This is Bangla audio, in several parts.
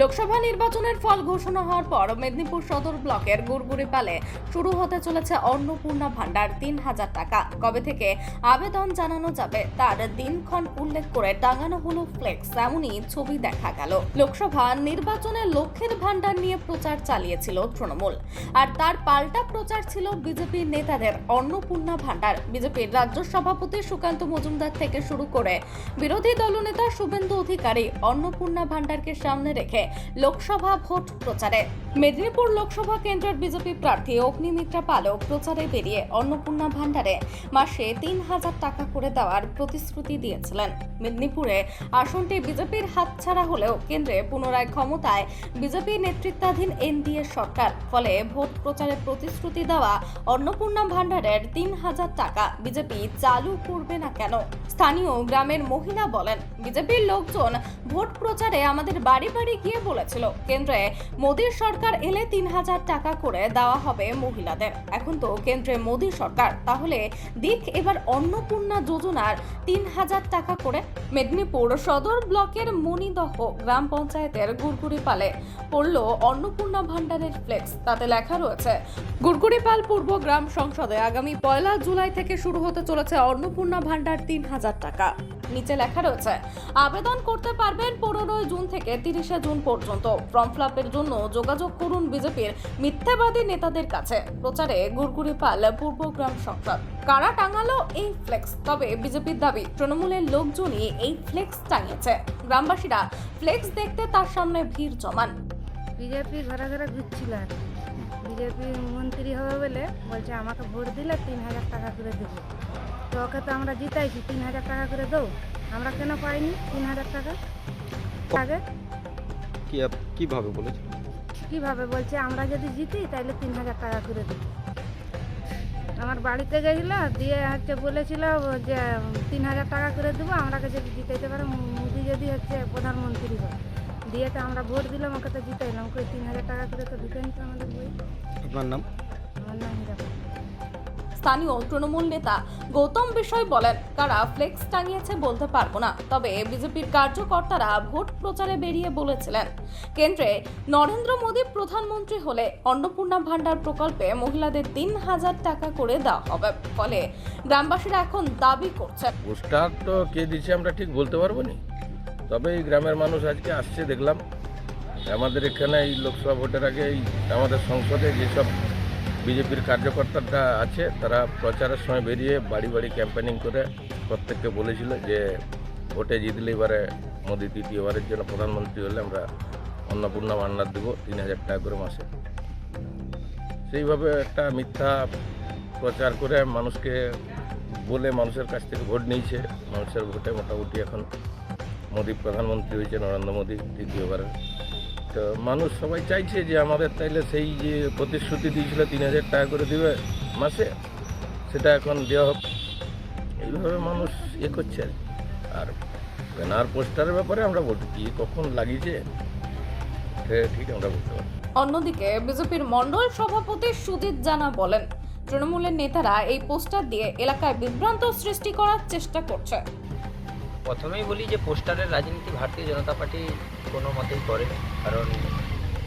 লোকসভা নির্বাচনের ফল ঘোষণা হওয়ার পর মেদিনীপুর সদর ব্লকের গুড়গুড়ি পালে শুরু হতে চলেছে অন্নপূর্ণা ভান্ডার তিন হাজার টাকা। কবে থেকে আবেদন জানানো যাবে তার দিনক্ষণ উল্লেখ করে টাঙানো হলো ফ্লেক্স, এমনই ছবি দেখা গেল। লোকসভা নির্বাচনে লক্ষ্যের ভান্ডার নিয়ে প্রচার চালিয়েছিল তৃণমূল। আর তার পাল্টা প্রচার ছিল বিজেপির নেতাদের অন্নপূর্ণা ভান্ডার বিজেপির রাজ্য সভাপতি সুকান্ত মজুমদার থেকে শুরু করে বিরোধী দলনেতা শুভেন্দু অধিকারী অন্নপূর্ণা ভান্ডারকে সামনে রেখে লোকসভা ভোট প্রচারে। মেদিনীপুর লোকসভা কেন্দ্রের বিজেপি প্রার্থী অগ্নিমিত্রা পালক প্রচারে বেরিয়ে অন্নপূর্ণা ভান্ডারে মাসে তিন হাজার টাকা করে দেওয়ার প্রতিশ্রুতি দিয়েছিলেন। মেদিনীপুরে আসনটি বিজেপির হাতছাড়া হলেও কেন্দ্রে পুনরায় ক্ষমতায় বিজেপি নেতৃত্বাধীন এনডিএ সরকার। ফলে ভোট প্রচারে প্রতিশ্রুতি দেওয়া অন্নপূর্ণা ভান্ডারের তিন হাজার টাকা বিজেপি চালু করবে না কেন? স্থানীয় গ্রামের মহিলা বলেন, বিজেপির লোকজন ভোট প্রচারে আমাদের বাড়ি বাড়ি গিয়ে বলেছিল, কেন্দ্রে মোদীর সরকার এলে তিন হাজার টাকা করে দেওয়া হবে মহিলাদের। এখন তো কেন্দ্রে মোদী সরকার। তাহলে দিক এবার অন্নপূর্ণা যোজনার তিন হাজার টাকা করে। মেদিনীপুর সদর ব্লকের মণিদহ গ্রাম পঞ্চায়েতের গুড়গুড়িপালে পড়ল অন্নপূর্ণা ভান্ডারের ফ্লেক্স। তাতে লেখা রয়েছে গুড়গুড়িপাল পূর্ব গ্রাম সংসদে আগামী পয়লা জুলাই থেকে শুরু হতে চলেছে অন্নপূর্ণা ভান্ডার তিন হাজার টাকা। নিচে লেখা রয়েছে, আবেদন করতে পারবেন পনেরোই জুন থেকে তিরিশে জুন পর্যন্ত। ফর্ম ফিলাপের জন্য যোগাযোগ করুন বিজেপির মিথ্যাবাদী নেতাদের কাছে। প্রচারে গুড়গুড়িপাল পূর্ব গ্রাম সংসদ। কারা টাঙালো এই ফ্লেক্স? তবে বিজেপির দাবি, তৃণমূলের লোকজনই এই ফ্লেক্স টাঙিয়েছে। গ্রামবাসীরা ফ্লেক্স দেখতে তার সামনে ভিড় জমান। বিজেপি ঘরে ঘরে ঘুরছিল আর বিজেপি মন্ত্রী হবে বলে বলছে, আমাকে ভোট দিলে তিন হাজার টাকা করে দেবো। তো ওকে তো আমরা জিতাইছি তিন হাজার টাকা করে দেবো আমরা কেন পাইনি তিন হাজার টাকা? আগে? কি কীভাবে বলেছে? কীভাবে বলছে আমরা যদি জিতি তাহলে তিন হাজার টাকা করে দেবো আমার বাড়িতে গেছিল দিয়ে হচ্ছে বলেছিল যে তিন হাজার টাকা করে দেবো আমরাকে যদি জিতাইতে পারে মোদি যদি হচ্ছে প্রধানমন্ত্রী হয়। দিয়ে তো আমরা ভোট দিলাম ওকে তো জিতাইলাম। ওকে তিন হাজার টাকা করে তো ঢুকে নিত আমাদের বই। আপনার নাম? আমার নাম হীরা। স্থানীয় তৃণমূল নেতা গৌতম বিষয় বলেন, কারা ফ্লেক্স টাঙিয়েছে বলতে পারব না। তবে বিজেপির কার্যকর্তারা ভোট প্রচারে বেরিয়ে বলেছিলেন, কেন্দ্রে নরেন্দ্র মোদী প্রধানমন্ত্রী হলে অন্নপূর্ণা ভান্ডার প্রকল্পে মহিলাদের তিন হাজার টাকা করে দেওয়া হবে। ফলে গ্রামবাসীরা এখন দাবি করছে পোস্টার তো কে দিচ্ছে আমরা ঠিক বলতে পারব না। তবে এই গ্রামের মানুষ আজকে আসছে দেখলাম। আমাদের এখানে এই লোকসভা ভোটের আগে আমাদের সংসদে যেসব বিজেপির কার্যকর্তারা আছে, তারা প্রচারের সময় বেরিয়ে বাড়ি বাড়ি ক্যাম্পেনিং করে প্রত্যেককে বলেছিল যে ভোটে জিতলে এবারে মোদী তৃতীয়বারের জন্য প্রধানমন্ত্রী হলে আমরা অন্নপূর্ণা ভান্ডার দেবো তিন হাজার টাকা করে মাসে। সেইভাবে একটা মিথ্যা প্রচার করে মানুষকে বলে মানুষের কাছ থেকে ভোট নিয়েছে। মানুষের ভোটে মোটামুটি এখন মোদী প্রধানমন্ত্রী হয়েছে, নরেন্দ্র মোদী তৃতীয়বারের। তো মানুষ সবাই চাইছে যে আমাদের তাইলে সেই যে প্রতিশ্রুতি দিয়েছিল তিন হাজার টাকা করে দেবে মাসে, সেটা এখন দেওয়া হোক এইভাবে মানুষ ইয়ে করছে আর। আর ব্যানার পোস্টারের ব্যাপারে আমরা বলতে কি, কখন লাগিয়েছে ঠিক আমরা বলতে পারি। অন্যদিকে বিজেপির মণ্ডল সভাপতি সুজিত জানা বলেন, তৃণমূলের নেতারা এই পোস্টার দিয়ে এলাকায় বিভ্রান্ত সৃষ্টি করার চেষ্টা করছে প্রথমেই বলি যে পোস্টারের রাজনীতি ভারতীয় জনতা পার্টি কোনো মতেই করে। কারণ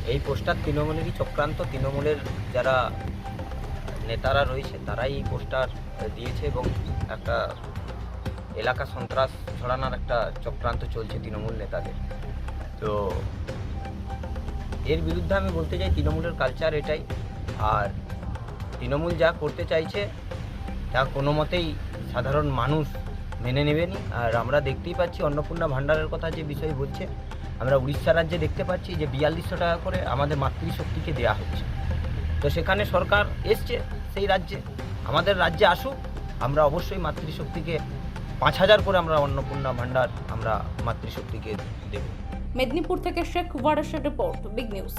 এই পোস্টার তৃণমূলেরই চক্রান্ত। তৃণমূলের যারা নেতারা রয়েছে, তারাই এই পোস্টার দিয়েছে এবং একটা এলাকা সন্ত্রাস ছড়ানোর একটা চক্রান্ত চলছে তৃণমূল নেতাদের। তো এর বিরুদ্ধে আমি বলতে চাই, তৃণমূলের কালচার এটাই। আর তৃণমূল যা করতে চাইছে, তা কোনো মতেই সাধারণ মানুষ মেনে নেবেনি। আর আমরা দেখতেই পাচ্ছি অন্নপূর্ণা ভাণ্ডারের কথা যে বিষয় বলছে আমরা উড়িষ্যা রাজ্যে দেখতে পাচ্ছি যে বিয়াল্লিশশো টাকা করে আমাদের মাতৃশক্তিকে দেওয়া হচ্ছে। তো সেখানে সরকার এসছে সেই রাজ্যে। আমাদের রাজ্যে আসুক, আমরা অবশ্যই মাতৃশক্তিকে পাঁচ হাজার করে আমরা অন্নপূর্ণা ভাণ্ডার আমরা মাতৃশক্তিকে দেব। মেদিনীপুর থেকে শেখ ওয়ারেশের রিপোর্ট, বিগ নিউজ।